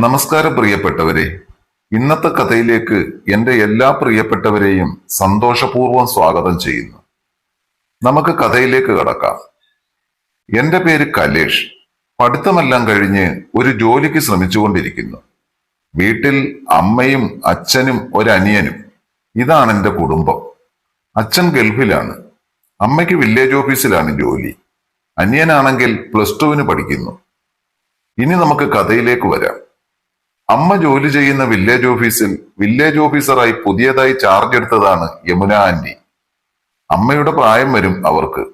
നമസ്കാരം പ്രിയപ്പെട്ടവരെ. ഇന്നത്തെ കഥയിലേക്ക് എന്റെ എല്ലാ പ്രിയപ്പെട്ടവരെയും സന്തോഷപൂർവം സ്വാഗതം ചെയ്യുന്നു. നമുക്ക് കഥയിലേക്ക് കടക്കാം. എന്റെ പേര് കലേഷ്. പഠിത്തമെല്ലാം കഴിഞ്ഞ് ഒരു ജോലിക്ക് ശ്രമിച്ചുകൊണ്ടിരിക്കുന്നു. വീട്ടിൽ അമ്മയും അച്ഛനും ഒരനിയനും. ഇതാണ് എന്റെ കുടുംബം. അച്ഛൻ ഗൾഫിലാണ്. അമ്മയ്ക്ക് വില്ലേജ് ഓഫീസിലാണ് ജോലി. അനിയനാണെങ്കിൽ പ്ലസ് ടുവിന് പഠിക്കുന്നു. ഇനി നമുക്ക് കഥയിലേക്ക് വരാം. അമ്മ ജോലി ചെയ്യുന്ന വില്ലേജ് ഓഫീസിൽ വില്ലേജ് ഓഫീസറായി പുതിയതായി ചാർജ് എടുത്തതാണ് യമുന ആന്റി. അമ്മയുടെ പ്രായം വരും അവർക്ക്.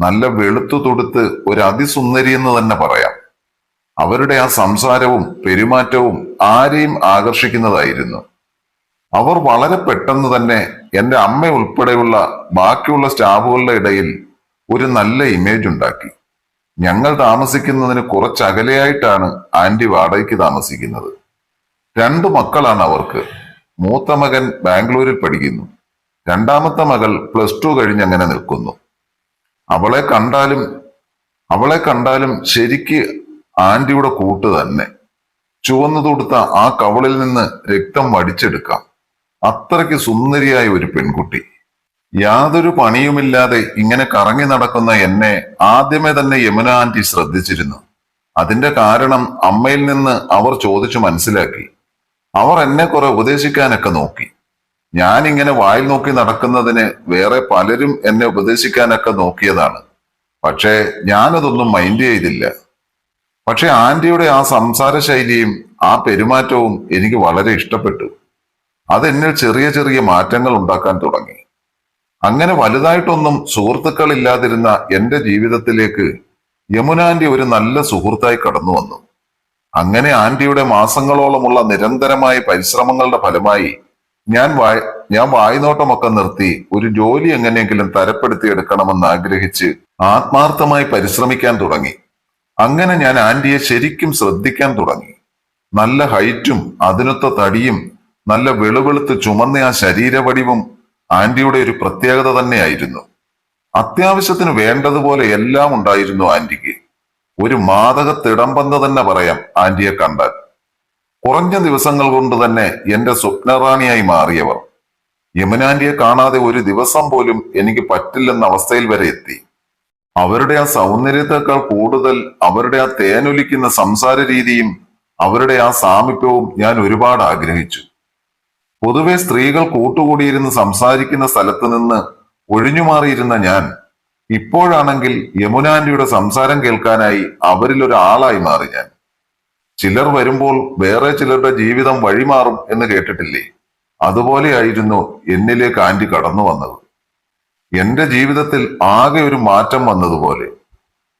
നല്ല വെളുത്തു തൊടുത്ത് ഒരു അതിസുന്ദരി എന്ന് തന്നെ പറയാം. അവരുടെ ആ സംസാരവും പെരുമാറ്റവും ആരെയും ആകർഷിക്കുന്നതായിരുന്നു. അവർ വളരെ പെട്ടെന്ന് തന്നെ എന്റെ അമ്മ ഉൾപ്പെടെയുള്ള ബാക്കിയുള്ള സ്റ്റാഫുകളുടെ ഇടയിൽ ഒരു നല്ല ഇമേജ് ഉണ്ടാക്കി. ഞങ്ങൾ താമസിക്കുന്നതിന് കുറച്ചകലെയായിട്ടാണ് ആന്റി വാടകയ്ക്ക് താമസിക്കുന്നത്. രണ്ടു മക്കളാണ് അവർക്ക്. മൂത്ത മകൻ ബാംഗ്ലൂരിൽ പഠിക്കുന്നു. രണ്ടാമത്തെ മകൾ പ്ലസ് ടു കഴിഞ്ഞ് അങ്ങനെ നിൽക്കുന്നു. അവളെ കണ്ടാലും അവളെ കണ്ടാലും ശരിക്ക് ആന്റിയുടെ കൂട്ട് തന്നെ. ചുവന്നു തൊടുത്ത ആ കവളിൽ നിന്ന് രക്തം വടിച്ചെടുക്കാം. അത്രയ്ക്ക് സുന്ദരിയായ ഒരു പെൺകുട്ടി. യാതൊരു പണിയുമില്ലാതെ ഇങ്ങനെ കറങ്ങി നടക്കുന്ന എന്നെ ആദ്യമേ തന്നെ യമുന ആന്റി ശ്രദ്ധിച്ചിരുന്നു. അതിന്റെ കാരണം അമ്മയിൽ നിന്ന് അവർ ചോദിച്ചു മനസ്സിലാക്കി. അവർ എന്നെ കുറെ ഉപദേശിക്കാനൊക്കെ നോക്കി. ഞാൻ ഇങ്ങനെ വായിൽ നോക്കി നടക്കുന്നതിന് വേറെ പലരും എന്നെ ഉപദേശിക്കാനൊക്കെ നോക്കിയതാണ്. പക്ഷേ ഞാനതൊന്നും മൈൻഡ് ചെയ്തില്ല. പക്ഷെ ആന്റിയുടെ ആ സംസാര ശൈലിയും ആ പെരുമാറ്റവും എനിക്ക് വളരെ ഇഷ്ടപ്പെട്ടു. അതെന്നിൽ ചെറിയ ചെറിയ മാറ്റങ്ങൾ ഉണ്ടാക്കാൻ തുടങ്ങി. അങ്ങനെ വലുതായിട്ടൊന്നും സുഹൃത്തുക്കളില്ലാതിരുന്ന എന്റെ ജീവിതത്തിലേക്ക് യമുനാന്റെ ഒരു നല്ല സുഹൃത്തായി കടന്നു വന്നു അങ്ങനെ ആന്റിയുടെ മാസങ്ങളോളമുള്ള നിരന്തരമായ പരിശ്രമങ്ങളുടെ ഫലമായി ഞാൻ വായ ഞാൻ വായ്നോട്ടമൊക്കെ നിർത്തി ഒരു ജോലി എങ്ങനെയെങ്കിലും തരപ്പെടുത്തി എടുക്കണമെന്ന് ആഗ്രഹിച്ച് ആത്മാർത്ഥമായി പരിശ്രമിക്കാൻ തുടങ്ങി. അങ്ങനെ ഞാൻ ആന്റിയെ ശരിക്കും ശ്രദ്ധിക്കാൻ തുടങ്ങി. നല്ല ഹൈറ്റും അതിനൊത്ത തടിയും നല്ല വെളുവെളുത്ത് ചുമന്ന ആ ശരീരവടിവും ആന്റിയുടെ ഒരു പ്രത്യേകത തന്നെയായിരുന്നു. അത്യാവശ്യത്തിന് വേണ്ടതുപോലെ എല്ലാം ഉണ്ടായിരുന്നു ആന്റിക്ക്. ഒരു മാതക തിടമ്പെന്ന് തന്നെ പറയാം ആന്റിയെ കണ്ടാൽ കുറഞ്ഞ ദിവസങ്ങൾ കൊണ്ട് തന്നെ എന്റെ സ്വപ്നറാണിയായി മാറിയവർ. യമുനാന്റിയെ കാണാതെ ഒരു ദിവസം പോലും എനിക്ക് പറ്റില്ലെന്ന അവസ്ഥയിൽ വരെ എത്തി. അവരുടെ ആ സൗന്ദര്യത്തെക്കാൾ കൂടുതൽ അവരുടെ ആ തേനൊലിക്കുന്ന സംസാര രീതിയും അവരുടെ ആ സാമീപ്യവും ഞാൻ ഒരുപാട് ആഗ്രഹിച്ചു. പൊതുവെ സ്ത്രീകൾ കൂട്ടുകൂടിയിരുന്ന് സംസാരിക്കുന്ന സ്ഥലത്ത് നിന്ന് ഒഴിഞ്ഞുമാറിയിരുന്ന ഞാൻ ഇപ്പോഴാണെങ്കിൽ യമുനാന്റിയുടെ സംസാരം കേൾക്കാനായി അവരിൽ ഒരാളായി മാറി ഞാൻ. ചിലർ വരുമ്പോൾ വേറെ ചിലരുടെ ജീവിതം വഴിമാറും എന്ന് കേട്ടിട്ടില്ലേ? അതുപോലെയായിരുന്നു എന്നിലേക്ക് ആന്റി കടന്നു വന്നത്. എന്റെ ജീവിതത്തിൽ ആകെ ഒരു മാറ്റം വന്നതുപോലെ.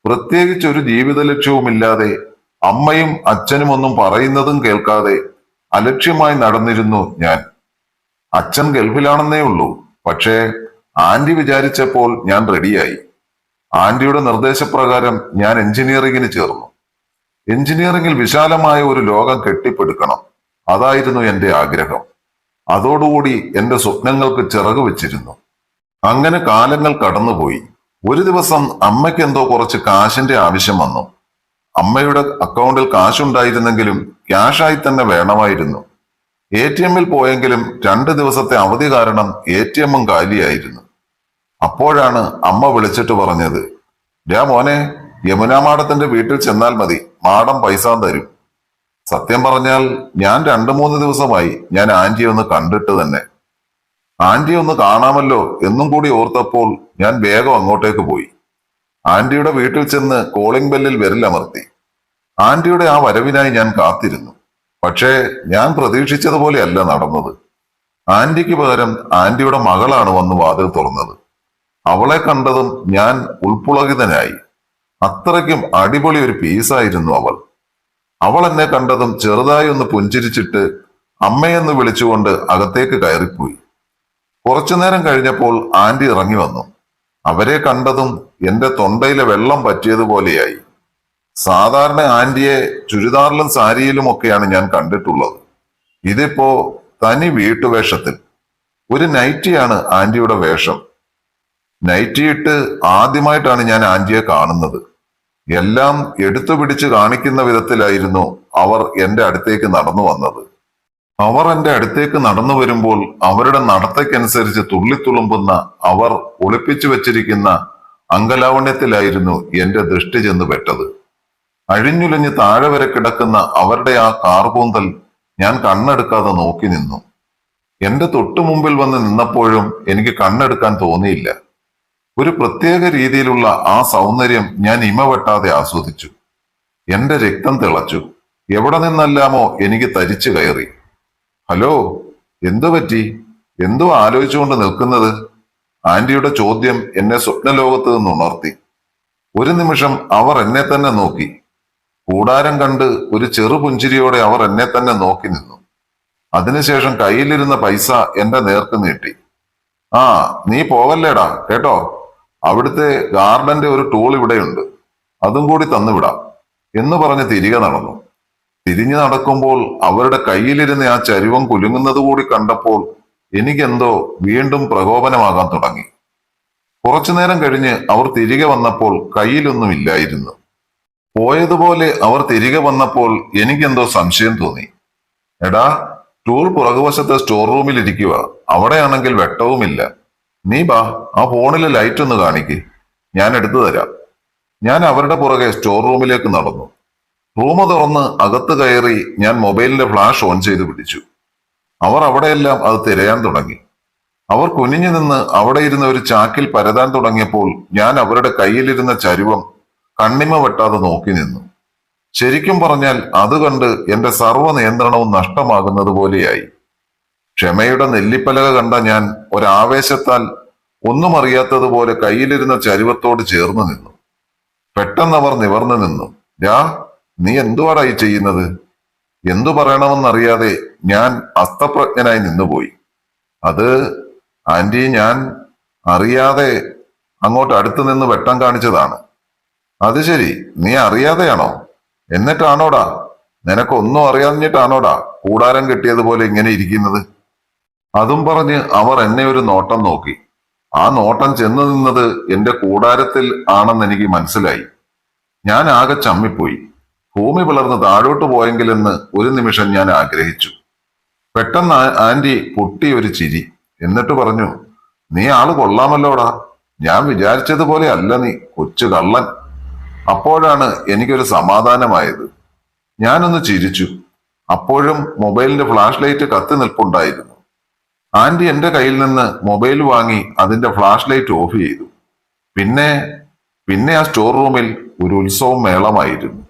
പ്രത്യേകിച്ച് ഒരു ജീവിത ലക്ഷ്യവുമില്ലാതെ അമ്മയും അച്ഛനും ഒന്നും പറയുന്നതും കേൾക്കാതെ അലക്ഷ്യമായി നടന്നിരുന്നു ഞാൻ. അച്ഛൻ ഗൾഫിലാണെന്നേ ഉള്ളൂ. പക്ഷേ ആന്റി വിചാരിച്ചപ്പോൾ ഞാൻ റെഡിയായി. ആന്റിയുടെ നിർദ്ദേശപ്രകാരം ഞാൻ എഞ്ചിനീയറിംഗിന് ചേർന്നു. എഞ്ചിനീയറിംഗിൽ വിശാലമായ ഒരു ലോകം കെട്ടിപ്പടുക്കണം. അതായിരുന്നു എന്റെ ആഗ്രഹം. അതോടുകൂടി എന്റെ സ്വപ്നങ്ങൾക്ക് ചിറക് വെച്ചിരുന്നു. അങ്ങനെ കാലങ്ങൾ കടന്നുപോയി. ഒരു ദിവസം അമ്മയ്ക്ക് എന്തോ കുറച്ച് കാശിന്റെ ആവശ്യം വന്നു. അമ്മയുടെ അക്കൗണ്ടിൽ കാശുണ്ടായിരുന്നെങ്കിലും ക്യാഷായി തന്നെ വേണമായിരുന്നു. എ ടി എമ്മിൽ പോയെങ്കിലും രണ്ട് ദിവസത്തെ അവധി കാരണം എ ടി എമ്മും കാലിയായിരുന്നു. അപ്പോഴാണ് അമ്മ വിളിച്ചിട്ട് പറഞ്ഞത് ഡാ മോനെ യമുനാ മാഡത്തിന്റെ വീട്ടിൽ ചെന്നാൽ മതി മാഡം പൈസ തരും. സത്യം പറഞ്ഞാൽ ഞാൻ രണ്ടു മൂന്ന് ദിവസമായി ഞാൻ ആന്റിയെ ഒന്ന് കണ്ടിട്ട് തന്നെ. ആന്റിയെ ഒന്ന് കാണാമല്ലോ എന്നും കൂടി ഓർത്തപ്പോൾ ഞാൻ വേഗം അങ്ങോട്ടേക്ക് പോയി. ആന്റിയുടെ വീട്ടിൽ ചെന്ന് കോളിംഗ് ബെല്ലിൽ വിരലമർത്തി ആന്റിയുടെ ആ വരവിനായി ഞാൻ കാത്തിരുന്നു. പക്ഷേ ഞാൻ പ്രതീക്ഷിച്ചതുപോലെയല്ല നടന്നത്. ആന്റിക്ക് പകരം ആന്റിയുടെ മകളാണ് വന്ന് വാതിൽ തുറന്നത്. അവളെ കണ്ടതും ഞാൻ ഉൾപുളകിതനായി. അത്രയ്ക്കും അടിപൊളി ഒരു പീസായിരുന്നു അവൾ. അവൾ എന്നെ കണ്ടതും ചെറുതായി ഒന്ന് പുഞ്ചിരിച്ചിട്ട് അമ്മയെന്ന് വിളിച്ചുകൊണ്ട് അകത്തേക്ക് കയറിപ്പോയി. കുറച്ചുനേരം കഴിഞ്ഞപ്പോൾ ആന്റി ഇറങ്ങി വന്നു. അവരെ കണ്ടതും എന്റെ തൊണ്ടയിലെ വെള്ളം പറ്റിയതുപോലെയായി സാധാരണ ആന്റിയെ ചുരിദാറിലും സാരിയിലും ഒക്കെയാണ് ഞാൻ കണ്ടിട്ടുള്ളത്. ഇതിപ്പോ തനി വീട്ടുവേഷത്തിൽ. ഒരു നൈറ്റിയാണ് ആന്റിയുടെ വേഷം. നൈറ്റി ഇട്ട് ആദ്യമായിട്ടാണ് ഞാൻ ആന്റിയെ കാണുന്നത്. എല്ലാം എടുത്തു പിടിച്ച് കാണിക്കുന്ന വിധത്തിലായിരുന്നു അവർ എന്റെ അടുത്തേക്ക് നടന്നു വന്നത്. അവർ എന്റെ അടുത്തേക്ക് നടന്നു വരുമ്പോൾ അവരുടെ നടത്തയ്ക്കനുസരിച്ച് തുള്ളിത്തുളുമ്പുന്ന അവർ ഒളിപ്പിച്ചു വെച്ചിരിക്കുന്ന അങ്കലാവണ്യത്തിലായിരുന്നു എന്റെ ദൃഷ്ടി ചെന്ന് പെട്ടത്. അഴിഞ്ഞുലഞ്ഞ് താഴെ വരെ കിടക്കുന്ന അവരുടെ ആ കാർകൂന്തൽ ഞാൻ കണ്ണെടുക്കാതെ നോക്കി നിന്നു. എന്റെ തൊട്ടു മുമ്പിൽ വന്ന് നിന്നപ്പോഴും എനിക്ക് കണ്ണെടുക്കാൻ തോന്നിയില്ല. ഒരു പ്രത്യേക രീതിയിലുള്ള ആ സൗന്ദര്യം ഞാൻ ഇമവെട്ടാതെ ആസ്വദിച്ചു. എന്റെ രക്തം തിളച്ചു. എവിടെ നിന്നെല്ലാമോ എനിക്ക് തരിച്ചു കയറി. ഹലോ എന്തു പറ്റി? എന്തോ ആലോചിച്ചുകൊണ്ട് നിൽക്കുന്നത്? ആന്റിയുടെ ചോദ്യം എന്നെ സ്വപ്നലോകത്ത് നിന്ന് ഉണർത്തി. ഒരു നിമിഷം അവർ എന്നെ തന്നെ നോക്കി. കൂടാരം കണ്ട് ഒരു ചെറുപുഞ്ചിരിയോടെ അവർ എന്നെ തന്നെ നോക്കി നിന്നു. അതിനുശേഷം കയ്യിലിരുന്ന പൈസ എന്റെ നേർക്ക് നീട്ടി. ആ നീ പോവല്ലേടാ കേട്ടോ? അവിടുത്തെ ഗാർഡന്റെ ഒരു ടൂൾ ഇവിടെയുണ്ട്. അതും കൂടി തന്നുവിടാം. എന്ന് പറഞ്ഞ് തിരികെ നടന്നു. തിരിഞ്ഞു നടക്കുമ്പോൾ അവരുടെ കയ്യിലിരുന്ന് ആ ചരിവം കുലുങ്ങുന്നത് കൂടി കണ്ടപ്പോൾ എനിക്കെന്തോ വീണ്ടും പ്രകോപനമാകാൻ തുടങ്ങി. കുറച്ചുനേരം കഴിഞ്ഞ് അവർ തിരികെ വന്നപ്പോൾ കയ്യിലൊന്നുമില്ലായിരുന്നു പോയതുപോലെ അവർ തിരികെ വന്നപ്പോൾ എനിക്കെന്തോ സംശയം തോന്നി. എടാ ടൂൾ പുറകുവശത്തെ സ്റ്റോർ റൂമിൽ ഇരിക്കുക അവിടെയാണെങ്കിൽ വെട്ടവുമില്ല. നീ ബാ ആ ഫോണിലെ ലൈറ്റ് ഒന്ന് കാണിക്ക്. ഞാൻ എടുത്തു തരാം. ഞാൻ അവരുടെ പുറകെ സ്റ്റോർ റൂമിലേക്ക് നടന്നു. റൂം തുറന്ന് അകത്ത് കയറി ഞാൻ മൊബൈലിന്റെ ഫ്ലാഷ് ഓൺ ചെയ്ത് പിടിച്ചു. അവർ അവിടെയെല്ലാം അത് തിരയാൻ തുടങ്ങി. അവർ കുനിഞ്ഞു നിന്ന് അവിടെ ഇരുന്ന ഒരു ചാക്കിൽ പരതാൻ തുടങ്ങിയപ്പോൾ ഞാൻ അവരുടെ കയ്യിലിരുന്ന ചരുവം കണ്ണിമ വെട്ടാതെ നോക്കി നിന്നു. ശരിക്കും പറഞ്ഞാൽ അത് കണ്ട് എന്റെ സർവ നിയന്ത്രണവും നഷ്ടമാകുന്നത് പോലെയായി. ക്ഷമയുടെ നെല്ലിപ്പലക കണ്ട ഞാൻ ഒരാവേശത്താൽ ഒന്നും അറിയാത്തതുപോലെ കയ്യിലിരുന്ന ചരുവത്തോട് ചേർന്നു നിന്നു. പെട്ടെന്നവർ നിവർന്നു നിന്നു. രാ നീ എന്തുവാടായി ചെയ്യുന്നത്? എന്തു പറയണമെന്നറിയാതെ ഞാൻ അസ്തപ്രജ്ഞനായി നിന്നുപോയി. അത് ആന്റി ഞാൻ അറിയാതെ അങ്ങോട്ട് അടുത്ത് നിന്ന് വെട്ടം കാണിച്ചതാണ്. അത് ശരി നീ അറിയാതെയാണോ? എന്നിട്ടാണോടാ? നിനക്കൊന്നും അറിയാഞ്ഞിട്ടാണോടാ കൂടാരം കെട്ടിയതുപോലെ ഇങ്ങനെ ഇരിക്കുന്നത്? അതും പറഞ്ഞ് അവർ എന്നെ ഒരു നോട്ടം നോക്കി. ആ നോട്ടം ചെന്നു നിന്നത് എന്റെ കൂടാരത്തിൽ ആണെന്ന് എനിക്ക് മനസ്സിലായി. ഞാൻ ആകെ ചമ്മിപ്പോയി. ഭൂമി പിളർന്ന് താഴോട്ട് പോയെങ്കിലെന്ന് ഒരു നിമിഷം ഞാൻ ആഗ്രഹിച്ചു. പെട്ടെന്ന് ആന്റി പൊട്ടി ഒരു ചിരി. എന്നിട്ട് പറഞ്ഞു നീ ആൾ കൊള്ളാമല്ലോടാ. ഞാൻ വിചാരിച്ചതുപോലെ അല്ല നീ കൊച്ചു കള്ളൻ. അപ്പോഴാണ് എനിക്കൊരു സമാധാനമായത്. ഞാനൊന്ന് ചിരിച്ചു. അപ്പോഴും മൊബൈലിന്റെ ഫ്ലാഷ് ലൈറ്റ് കത്തി നിൽപ്പുണ്ടായിരുന്നു. ആന്റി എന്റെ കയ്യിൽ നിന്ന് മൊബൈൽ വാങ്ങി അതിന്റെ ഫ്ലാഷ് ലൈറ്റ് ഓഫ് ചെയ്തു. പിന്നെ പിന്നെ ആ സ്റ്റോർ റൂമിൽ ഒരു ഉത്സവം മേളമായിരുന്നു.